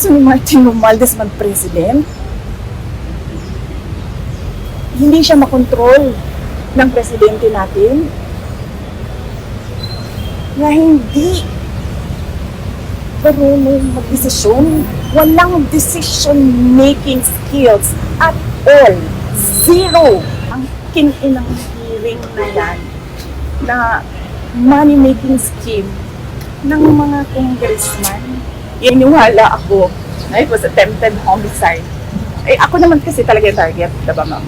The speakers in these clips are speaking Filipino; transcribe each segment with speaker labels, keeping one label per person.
Speaker 1: gusto ni Martin Romualdez mag-president? Hindi siya makontrol ng presidente natin? Na hindi marunong mag-desisyon? Walang decision-making skills at all. Zero ang kininang hearing na yan na money-making scheme ng mga congressman. Iniwala ako na it was attempted homicide. Eh, ako naman kasi talaga yung target, diba ma'am?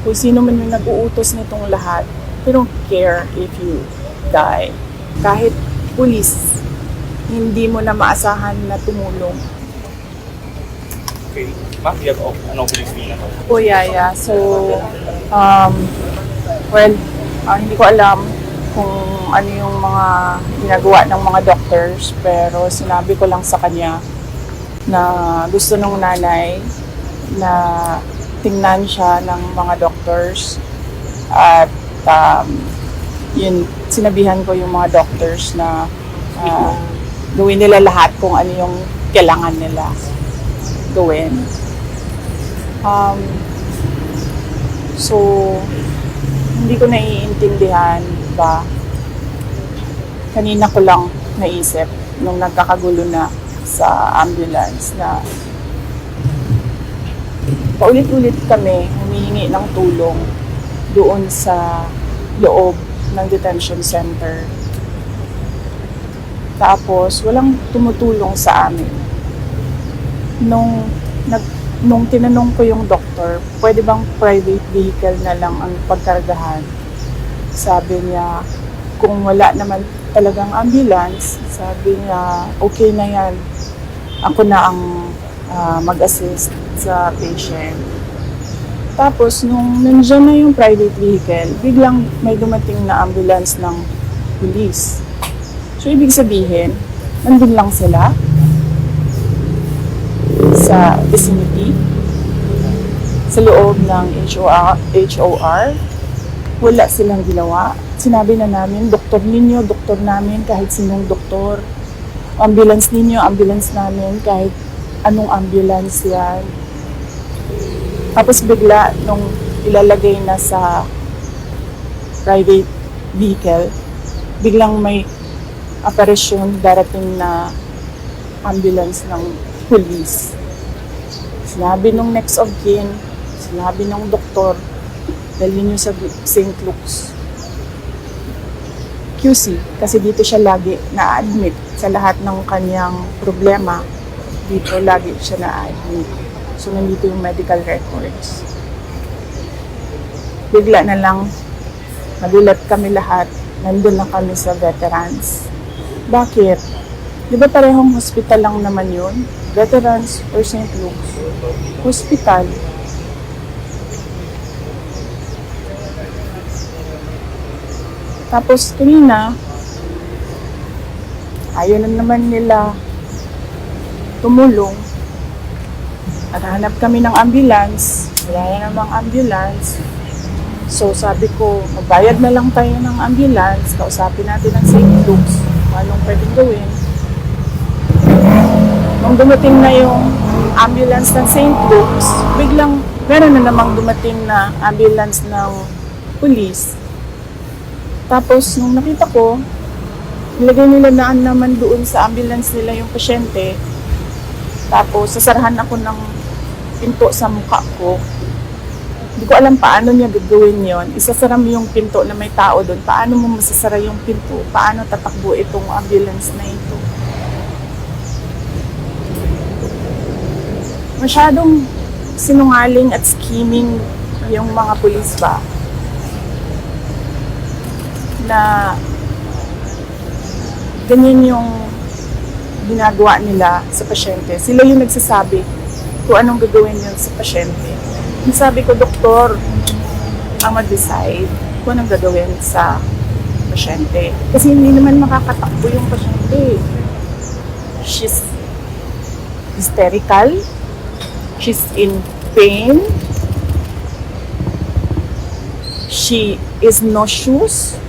Speaker 1: Kung sino man yung nag-uutos nitong lahat, they don't care if you die. Kahit pulis, hindi mo na maasahan na tumulong.
Speaker 2: Okay. Ma'am, you have an opening statement.
Speaker 1: Oh, yeah, yeah. So, um, well, ah, hindi ko alam kung ano yung mga ginagawa ng mga doctors, pero sinabi ko lang sa kanya na gusto nung nanay na tingnan siya ng mga doctors at um, yun, sinabihan ko yung mga doctors na ah, gawin nila lahat kung ano yung kailangan nila gawin. Um, so, hindi ko naiintindihan ba kanina ko lang naisip nung nagkakagulo na sa ambulance na paulit-ulit kami humihingi ng tulong doon sa loob ng detention center. Tapos, walang tumutulong sa amin. Nung, nag, nung tinanong ko yung doktor, pwede bang private vehicle na lang ang pagkargahan? Sabi niya, kung wala naman talagang ambulance, sabi niya, okay na yan. Ako na ang ah, mag-assist sa patient. Tapos, nung nandiyan na yung private vehicle, biglang may dumating na ambulance ng police. So, ibig sabihin, nandun lang sila sa vicinity, sa loob ng HOR, HOR. Wala silang ginawa. Sinabi na namin, doktor ninyo, doktor namin, kahit sinong doktor. Ambulance ninyo, ambulance namin, kahit anong ambulance yan. Tapos bigla, nung ilalagay na sa private vehicle, biglang may aparisyon darating na ambulance ng police. Sinabi nung next of kin, sinabi nung doktor, dalhin niyo sa St. Luke's QC kasi dito siya lagi na-admit sa lahat ng kanyang problema. Dito lagi siya na-admit. So, nandito yung medical records. Bigla na lang, nagulat kami lahat. Nandun na kami sa veterans. Bakit? Di ba parehong hospital lang naman yun? Veterans or St. Luke's? Hospital. Tapos kanina, ayaw na naman nila tumulong. At hanap kami ng ambulance. Wala na namang ambulance. So sabi ko, magbayad na lang tayo ng ambulance. Kausapin natin ang St. Luke's. Anong pwedeng gawin. Nung dumating na yung ambulance ng St. Luke's, biglang meron na namang dumating na ambulance ng police. Tapos, nung nakita ko, nilagay nila naan naman doon sa ambulance nila yung pasyente. Tapos, sasarahan ako ng pinto sa mukha ko. Hindi ko alam paano niya gagawin yon. Isasara mo yung pinto na may tao doon. Paano mo masasara yung pinto? Paano tatakbo itong ambulance na ito? Masyadong sinungaling at scheming yung mga pulis ba? Na ganyan yung ginagawa nila sa pasyente. Sila yung nagsasabi kung anong gagawin yun sa pasyente. Yung sabi ko, doktor, ang mag-decide kung anong gagawin sa pasyente. Kasi hindi naman makakatakbo yung pasyente. She's hysterical. She's in pain. She is nauseous.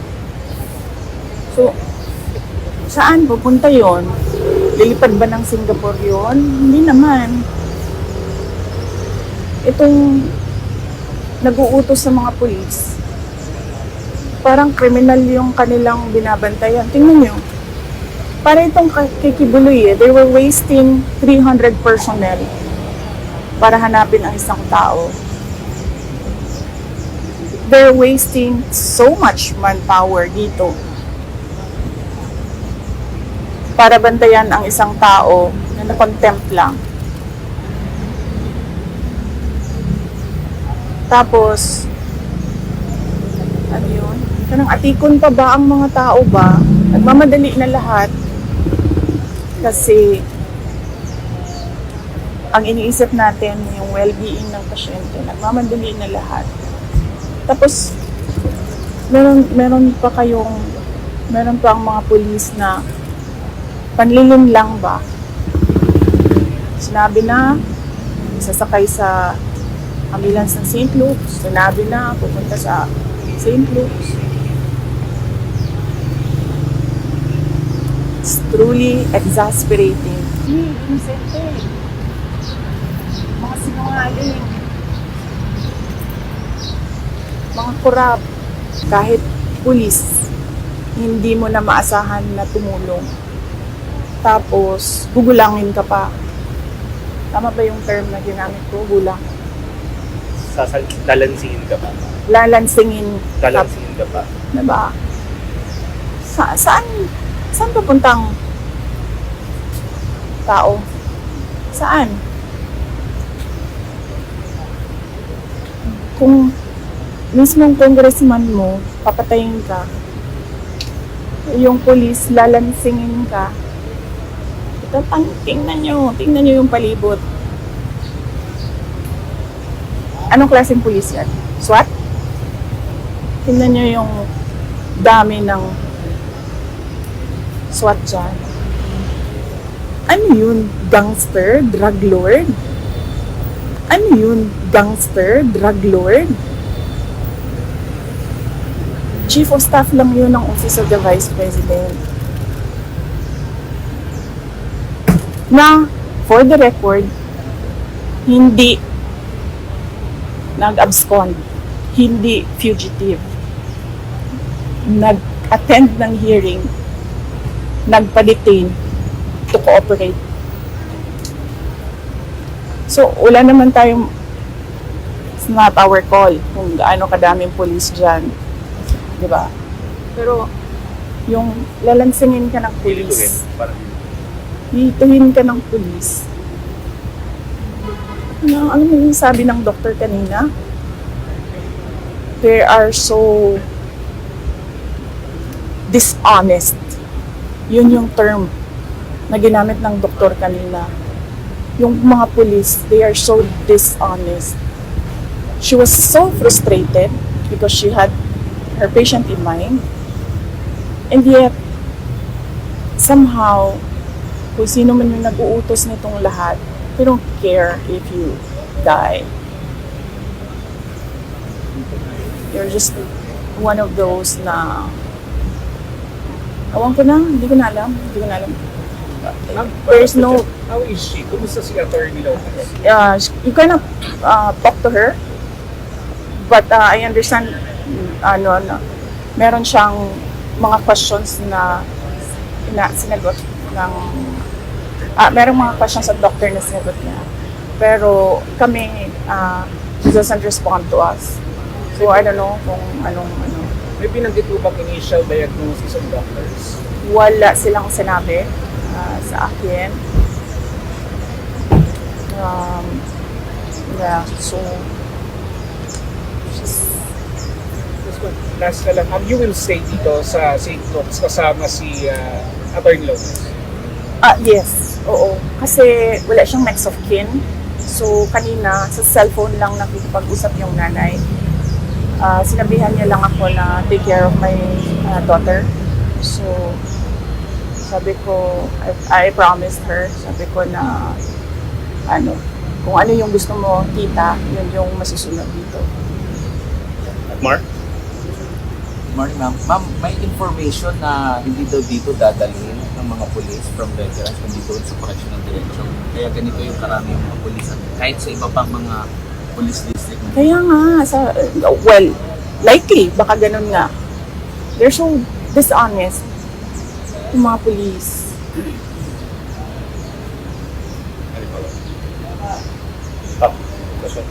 Speaker 1: So, saan pupunta yon? Lilipad ba ng Singapore yon? Hindi naman. Itong nag-uutos sa mga pulis, parang kriminal yung kanilang binabantayan. Tingnan nyo. Para itong kikibuloy eh, they were wasting 300 personnel para hanapin ang isang tao. They're wasting so much manpower dito para bantayan ang isang tao na na-contempt lang. Tapos, ano yun? Kanang atikon pa ba ang mga tao ba? Nagmamadali na lahat kasi ang iniisip natin yung well-being ng pasyente. Nagmamadali na lahat. Tapos, meron, meron pa kayong, meron pa ang mga pulis na panlilin lang ba? Sinabi na, sasakay sa ambulance ng St. Luke's. Sinabi na, pupunta sa St. Luke's. It's truly exasperating. Hmm, Vicente. Mga sinungaling. Mga kurap. Kahit pulis, hindi mo na maasahan na tumulong. Tapos, gugulangin ka pa. Tama ba yung term na ginamit ko? Gulang.
Speaker 2: Sasal, lalansingin ka pa.
Speaker 1: Lalansingin ka
Speaker 2: Lalansingin ka pa.
Speaker 1: Diba? Sa, saan, saan papuntang tao? Saan? Kung mismong congressman mo, papatayin ka, yung police, lalansingin ka, ito, tang, tingnan nyo, tingnan nyo yung palibot. Anong klaseng police yan? SWAT? Tingnan nyo yung dami ng SWAT dyan. Ano yun? Gangster? Drug lord? Ano yun? Gangster? Drug lord? Chief of Staff lang yun ng Office of the Vice President. Na, for the record, hindi nag-abscond, hindi fugitive nag-attend ng hearing, nagpa-detain to cooperate. So, wala naman tayong it's not our call kung gaano kadaming police dyan. Di ba? Pero, yung lalansingin ka ng police,
Speaker 2: Parang
Speaker 1: hituhin ka ng police. Ano, ano yung sabi ng doktor kanina? They are so dishonest. Yun yung term na ginamit ng doktor kanina. Yung mga police, they are so dishonest. She was so frustrated because she had her patient in mind. And yet, somehow, kung sino man yung nag-uutos nitong lahat, they don't care if you die. You're just one of those na Awan ko na, hindi ko na alam. Hindi ko na alam. There's no,
Speaker 3: How is she? Kumusta si Attorney Lopez?
Speaker 1: uh, you cannot uh, talk to her. But uh, I understand, ano, na, meron siyang mga questions na ina, sinagot ng, ah, merong mga questions sa doctor na sinagot niya. Pero kami, uh, she doesn't respond to us. So I don't know kung anong, ano,
Speaker 3: May binanggit po bang initial diagnosis of doctors?
Speaker 1: wala silang sinabi ah, sa akin. Um, yeah, so, just,
Speaker 3: last na lang, um, you will stay dito sa St. Luke's kasama si uh, Attorney Lopez.
Speaker 1: Ah, yes, oo. Kasi wala siyang next of kin. So, kanina, sa cellphone lang nakikipag-usap yung nanay. Ah, sinabihan niya lang ako na take care of my ah, daughter. So, sabi ko, I, I promised her, sabi ko na, ano, kung ano yung gusto mo, tita, yun yung masusunod dito.
Speaker 2: Mark?
Speaker 4: Morning, ma'am. Ma'am, may information na hindi daw dito dadalhin ng mga pulis from veterans kundi doon sa correctional direction. Kaya ganito yung karami yung mga pulis. Kahit sa iba pang mga police district.
Speaker 1: Kaya nga, sa, well, likely, baka ganun nga. They're so dishonest. Yung mga.
Speaker 2: Question.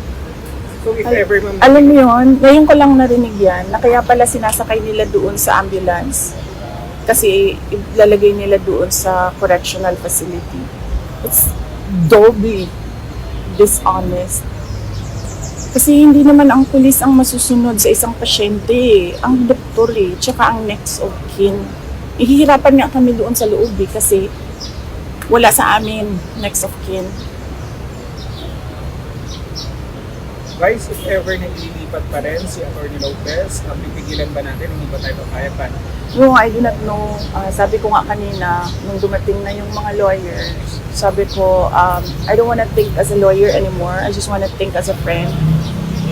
Speaker 3: So if
Speaker 1: Ay,
Speaker 3: ever, ma'am,
Speaker 1: Alam mo yun, ngayon ko lang narinig yan, na kaya pala sinasakay nila doon sa ambulance. Kasi ilalagay nila doon sa correctional facility. It's doubly dishonest. Kasi hindi naman ang pulis ang masusunod sa isang pasyente eh. Ang doktor eh, tsaka ang next of kin. Ihihirapan nga kami doon sa loob eh, kasi wala sa amin next of kin.
Speaker 3: Vice, if ever na ililipat pa rin si Atty. Lopez, um, pipigilan ba natin? Hindi ba tayo papayag pa?
Speaker 1: No, I do not know. Ah, sabi ko nga kanina, nung dumating na yung mga lawyers, sabi ko, um, I don't wanna think as a lawyer anymore. I just wanna think as a friend.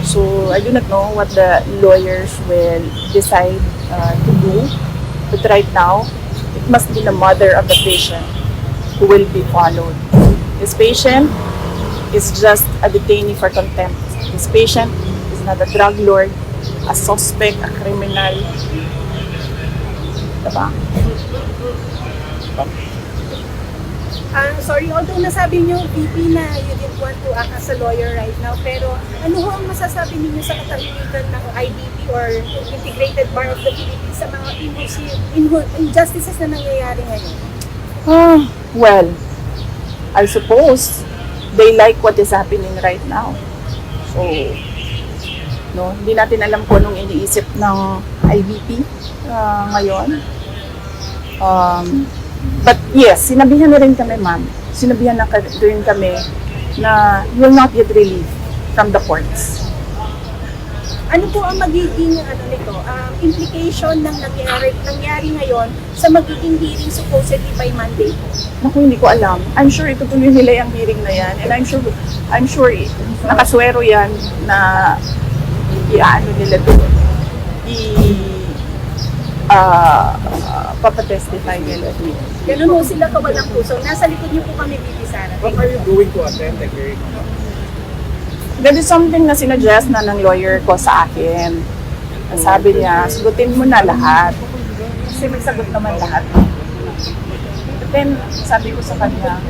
Speaker 1: So, I do not know what the lawyers will decide uh, to do. But right now, it must be the mother of the patient who will be followed. This patient is just a detainee for contempt. This patient is not a drug lord, a suspect, a criminal, Diba?
Speaker 5: Ah, sorry, although nasabi niyo, VP, na you didn't want to act as a lawyer right now, pero ano ho ang masasabi ninyo sa katahimikan ng IBP or Integrated Bar of the Philippines sa mga injustice, injustices na nangyayari ngayon?
Speaker 1: Ah, well, I suppose they like what is happening right now. So, no, hindi natin alam kung anong iniisip ng IBP ah, ngayon. Um, but yes, sinabihan na rin kami, ma'am. Sinabihan na rin kami na you will not get relief from the courts.
Speaker 5: Ano po ang magiging ano nito, um, implication ng nangyari, nangyari ngayon sa magiging hearing supposedly by Monday po?
Speaker 1: Naku, hindi ko alam. I'm sure itutuloy nila yung hearing na yan. And I'm sure, I'm sure nakaswero yan na iaano nila doon. I, ah, papatestify nila.
Speaker 5: Ganun ho sila kawalang puso. Nasa likod niyo po kami, VP Sara.
Speaker 3: What are you doing to attend the hearing?
Speaker 1: That is something na sinuggest na ng lawyer ko sa akin. Ang Sabi niya, sagutin mo na lahat. Kasi may sagot naman lahat. But then, sabi ko sa kanya,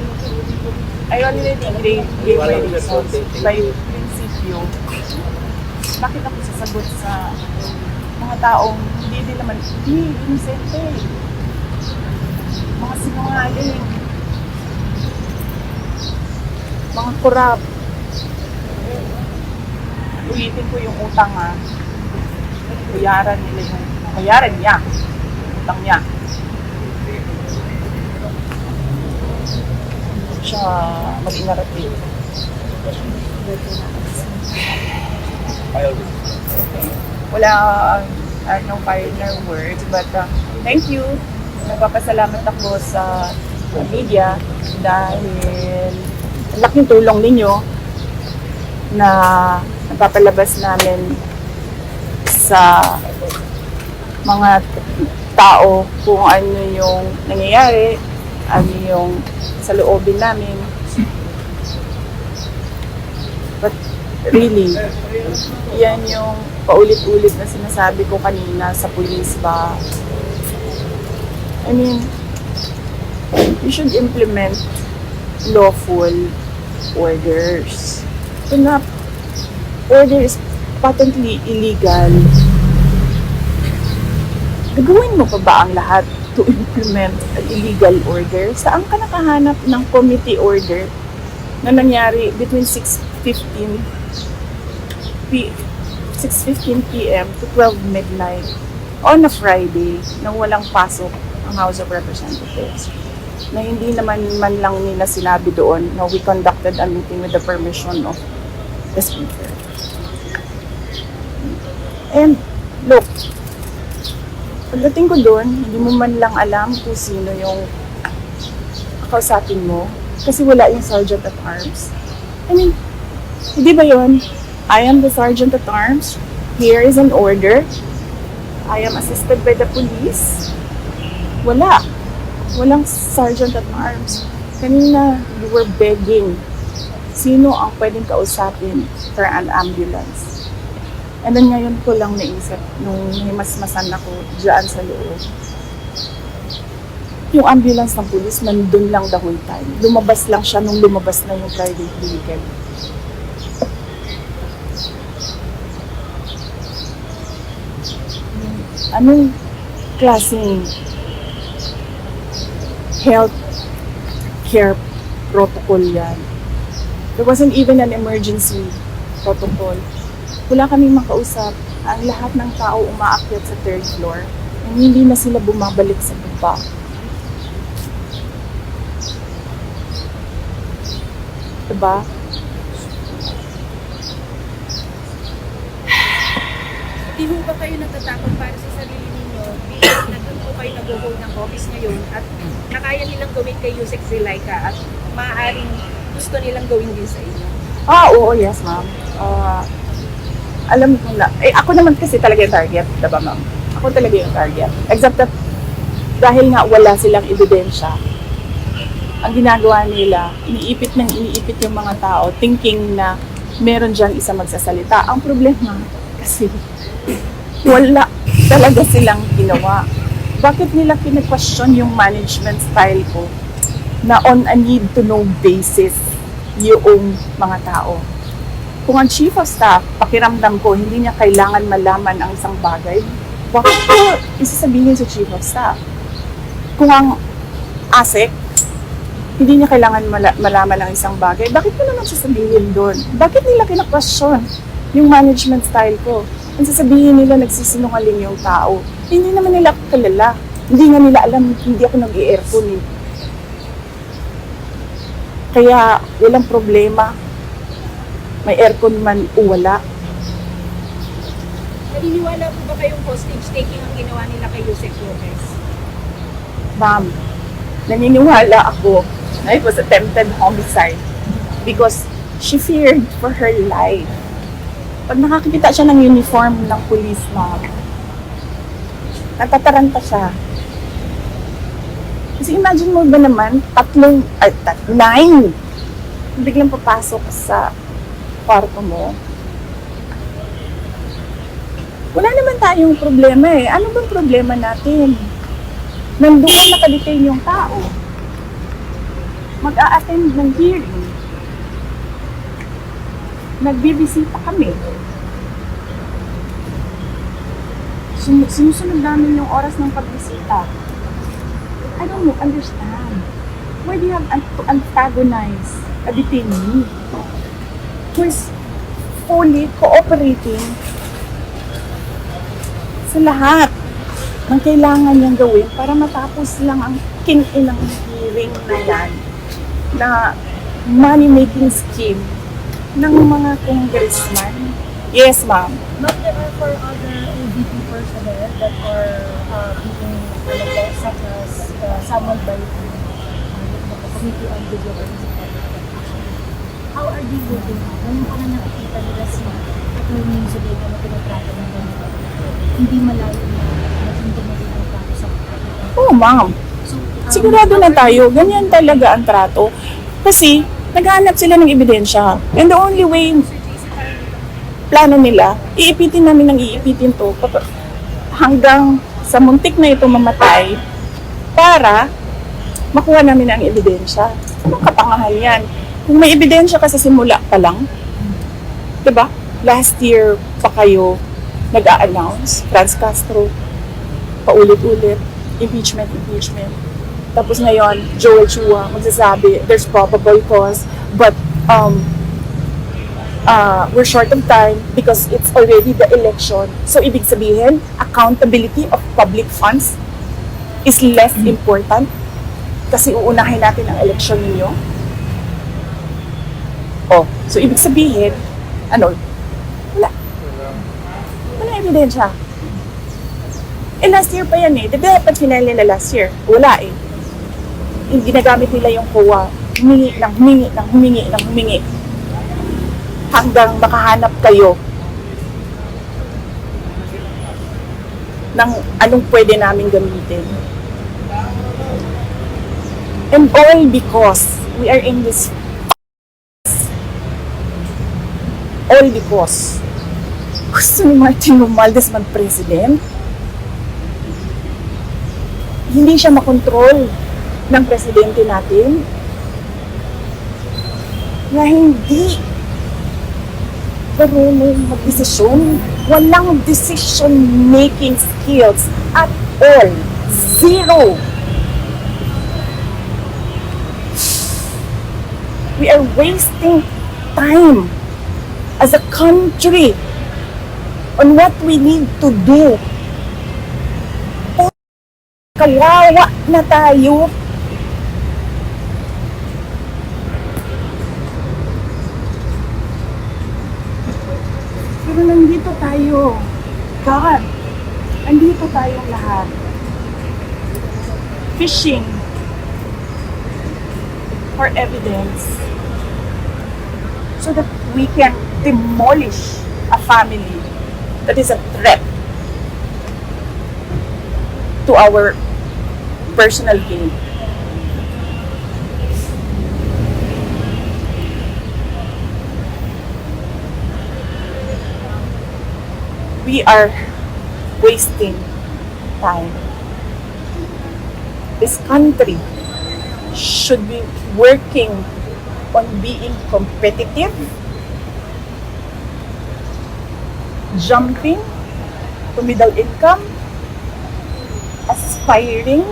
Speaker 1: I already gave, gave my reasons by prinsipyo. Bakit ako sasagot sa mga taong hindi din naman, hindi, inisente. Sinungaling. Mga kurap ulitin ko yung utang ha. Bayaran nila yung, bayaran niya. Utang niya. Siya mag-inarating.
Speaker 2: File.
Speaker 1: Wala, I have no final words, but uh, thank you. Nagpapasalamat ako sa media dahil ang laking tulong ninyo na napapalabas namin sa mga tao kung ano yung nangyayari, ano yung sa loobin namin. But really, yan yung paulit-ulit na sinasabi ko kanina sa police ba. I mean, you should implement lawful orders. Ito na, order is patently illegal. Gagawin mo pa ba ang lahat to implement an illegal order? Saan ka nakahanap ng committee order na nangyari between 6.15 p 6.15 p.m. to 12 midnight on a Friday na walang pasok ang House of Representatives na hindi naman man lang nila sinabi doon na we conducted a meeting with the permission of the Speaker. And look, pagdating ko doon, hindi mo man lang alam kung sino yung kausapin mo kasi wala yung Sergeant at Arms. I mean, hindi ba yun? I am the Sergeant at Arms. Here is an order. I am assisted by the police. Wala. Walang sergeant at arms. Kanina, we were begging. Sino ang pwedeng kausapin for an ambulance? And then ngayon ko lang naisip nung himasmasan ako dyan sa loob. Yung ambulance ng pulis nandun lang the whole time. Lumabas lang siya nung lumabas na yung private vehicle. Anong klaseng health care protocol yan? There wasn't even an emergency protocol. Wala kaming makausap. Ang lahat ng tao umaakyat sa third floor. And hindi na sila bumabalik sa baba. Diba?
Speaker 5: Di ho ba kayo natatakot para sa kayo nag-hold ng office ngayon at nakaya nilang gawin kay Yusek Zilaika at maaaring gusto nilang gawin din sa inyo?
Speaker 1: Ah, oo, yes, ma'am. Ah, alam ko na. Eh, ako naman kasi talaga yung target, diba, ma'am? Ako talaga yung target. Except that, dahil nga wala silang ebidensya, ang ginagawa nila, iniipit ng iniipit yung mga tao, thinking na meron dyan isa magsasalita. Ang problema, kasi wala talaga silang ginawa. Bakit nila kine-question yung management style ko na on a need-to-know basis yung mga tao. Kung ang chief of staff, pakiramdam ko, hindi niya kailangan malaman ang isang bagay, bakit ko isasabihin sa chief of staff? Kung ang ASEC, hindi niya kailangan mala- malaman ang isang bagay, bakit ko naman sasabihin doon? Bakit nila kina-question yung management style ko? Ang sasabihin nila, nagsisinungaling yung tao. Hindi naman nila ako kilala. Hindi nga nila alam, hindi ako nag-i-aircon eh. Kaya walang problema. May aircon man o wala.
Speaker 5: Naniniwala po ba kayong hostage taking ang ginawa nila kay Yusek Lopez?
Speaker 1: Ma'am, naniniwala ako na it was attempted homicide because she feared for her life. Pag nakakita siya ng uniform ng police, ma'am, natataranta siya. Kasi imagine mo ba naman, tatlong, ay, tat, nine, biglang papasok sa kwarto mo. Wala naman tayong problema eh. Ano bang problema natin? Nandun na nakadetain yung tao. Mag-a-attend ng hearing. Nagbibisita kami. Sum- sinusunod namin yung oras ng pagbisita. I don't understand. Why do you have an- to antagonize a detainee who is fully cooperating sa lahat ng kailangan niyang gawin para matapos lang ang kin-inang hearing na yan na money-making scheme ng mga congressman. Yes, ma'am.
Speaker 6: But there personnel that are uh, being ano po, such as uh, summoned by the, Committee on Video. How are they on? Ngayon pa nga nakikita nila si Attorney Zubeda na pinatrato ng ganito. Hindi malayo na dumating ang trato sa.
Speaker 1: Oo, ma'am.
Speaker 6: So, um,
Speaker 1: Sigurado na tayo. Ganyan talaga ang trato. Kasi, naghahanap sila ng ebidensya. And the only way plano nila, iipitin namin ng iipitin to hanggang sa muntik na ito mamatay para makuha namin ang ebidensya. Anong katangahan yan? Kung may ebidensya ka sa simula pa lang, di ba? Last year pa kayo nag-a-announce, Franz Castro, paulit-ulit, impeachment, impeachment. Tapos ngayon, Joel Chua magsasabi, there's probable cause, but um, uh, we're short of time because it's already the election. So, ibig sabihin, accountability of public funds is less important kasi uunahin natin ang election ninyo. Oh, so ibig sabihin, ano, wala. Wala ebidensya. Eh, last year pa yan eh. Di ba dapat final nila last year? Wala eh. Yung ginagamit nila yung COA, humingi ng humingi ng humingi ng humingi hanggang makahanap kayo ng anong pwede namin gamitin. And all because we are in this all because gusto ni Martin Romualdez mag-president. Hindi siya makontrol ng presidente natin na hindi marunong mag-desisyon. Walang decision-making skills at all. Zero. We are wasting time as a country on what we need to do. Kawawa na tayo. Pero nandito tayo. God, nandito tayong lahat. Fishing for evidence so that we can demolish a family that is a threat to our personal gain. We are wasting time. This country should be working on being competitive, jumping to middle income, aspiring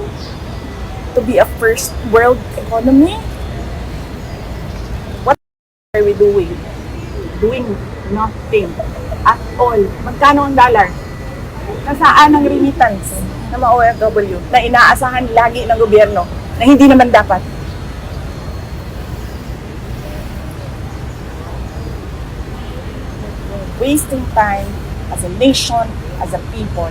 Speaker 1: to be a first world economy. What are we doing? Doing nothing at all. Magkano ang dollar? Nasaan ang remittance ng mga OFW na inaasahan lagi ng gobyerno na hindi naman dapat? wasting time as a nation, as a people.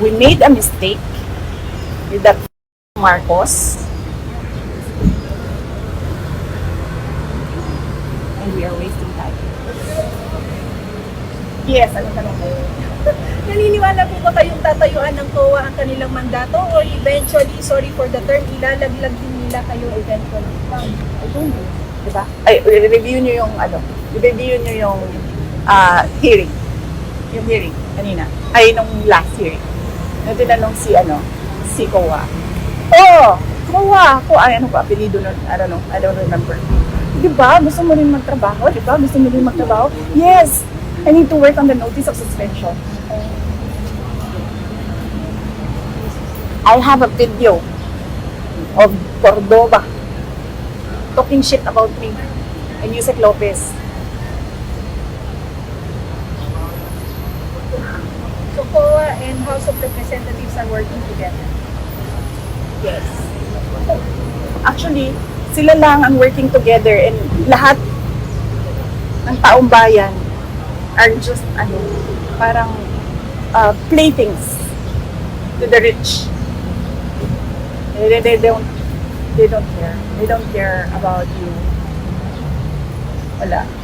Speaker 1: We made a mistake with that Marcos. And we are wasting time. Yes, ano tanong mo?
Speaker 5: Naniniwala po ba kayong tatayuan ng COA ang kanilang mandato or eventually, sorry for the term, ilalaglag din nila kayo eventually?
Speaker 1: I don't know. Diba? Ay, review nyo yung ano, review nyo yung ah, hearing. Yung hearing kanina. Ay, nung last hearing. Nung tinanong si ano, si Kowa. Oh, Kowa! Ko, ay ano ba, apelido nun? I don't know. I don't remember. Di ba? Gusto mo rin magtrabaho? Di ba? Gusto mo rin magtrabaho? Yes! I need to work on the notice of suspension. I have a video of Cordoba talking shit about me and Yusek Lopez.
Speaker 5: So COA and House of Representatives are working together.
Speaker 1: Yes. Actually, sila lang ang working together and lahat ng taong bayan are just, ano, parang uh, playthings to the rich. They, they don't, they don't care. They don't care about you. Wala.
Speaker 2: Ko.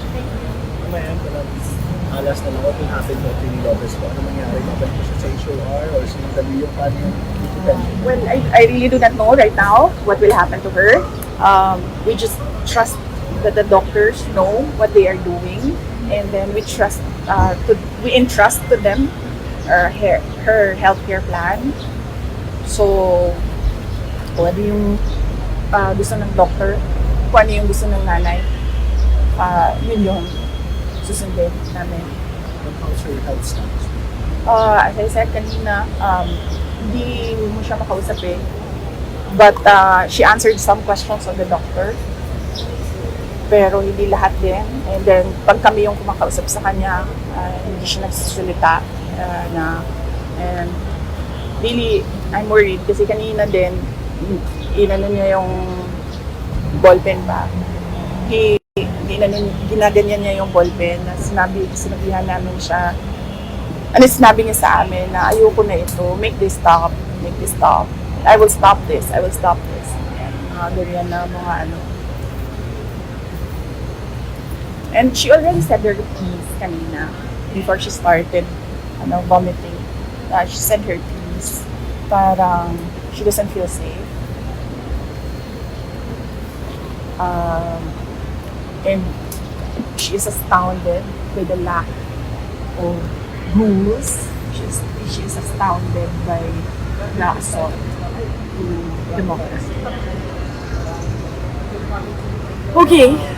Speaker 2: Alas na lang, what will happen to Atty. Lopez po? Ano mangyari? Babalik ko siya sa HOR or sinandali yung paano yung?
Speaker 1: Well, I, I really do not know right now what will happen to her. Um, we just trust that the doctors know what they are doing, and then we trust uh, to we entrust to them her her, her healthcare plan. So, kung ano yung uh, gusto ng doctor, kung ano yung gusto ng nanay, uh, yun yung susundin namin.
Speaker 2: How's her health status?
Speaker 1: uh, as I said kanina, um, hindi mo siya makausap eh. But uh, she answered some questions of the doctor. Pero hindi lahat din. And then, pag kami yung kumakausap sa kanya, uh, hindi siya nagsasalita uh, na, and really, I'm worried kasi kanina din, inano niya yung ballpen ba. He, inano, ginaganyan niya yung ballpen na sinabi, sinabihan namin siya ano sinabi niya sa amin na ayoko na ito, make this stop, make this stop. I will stop this, I will stop this. Ayan, mga ganyan na mga ano. And she already said her piece kanina before she started ano, vomiting. Uh, she said her piece. parang she doesn't feel safe. Um, and she is astounded by the lack of rules. She is, she is astounded by the assault to democracy. Okay.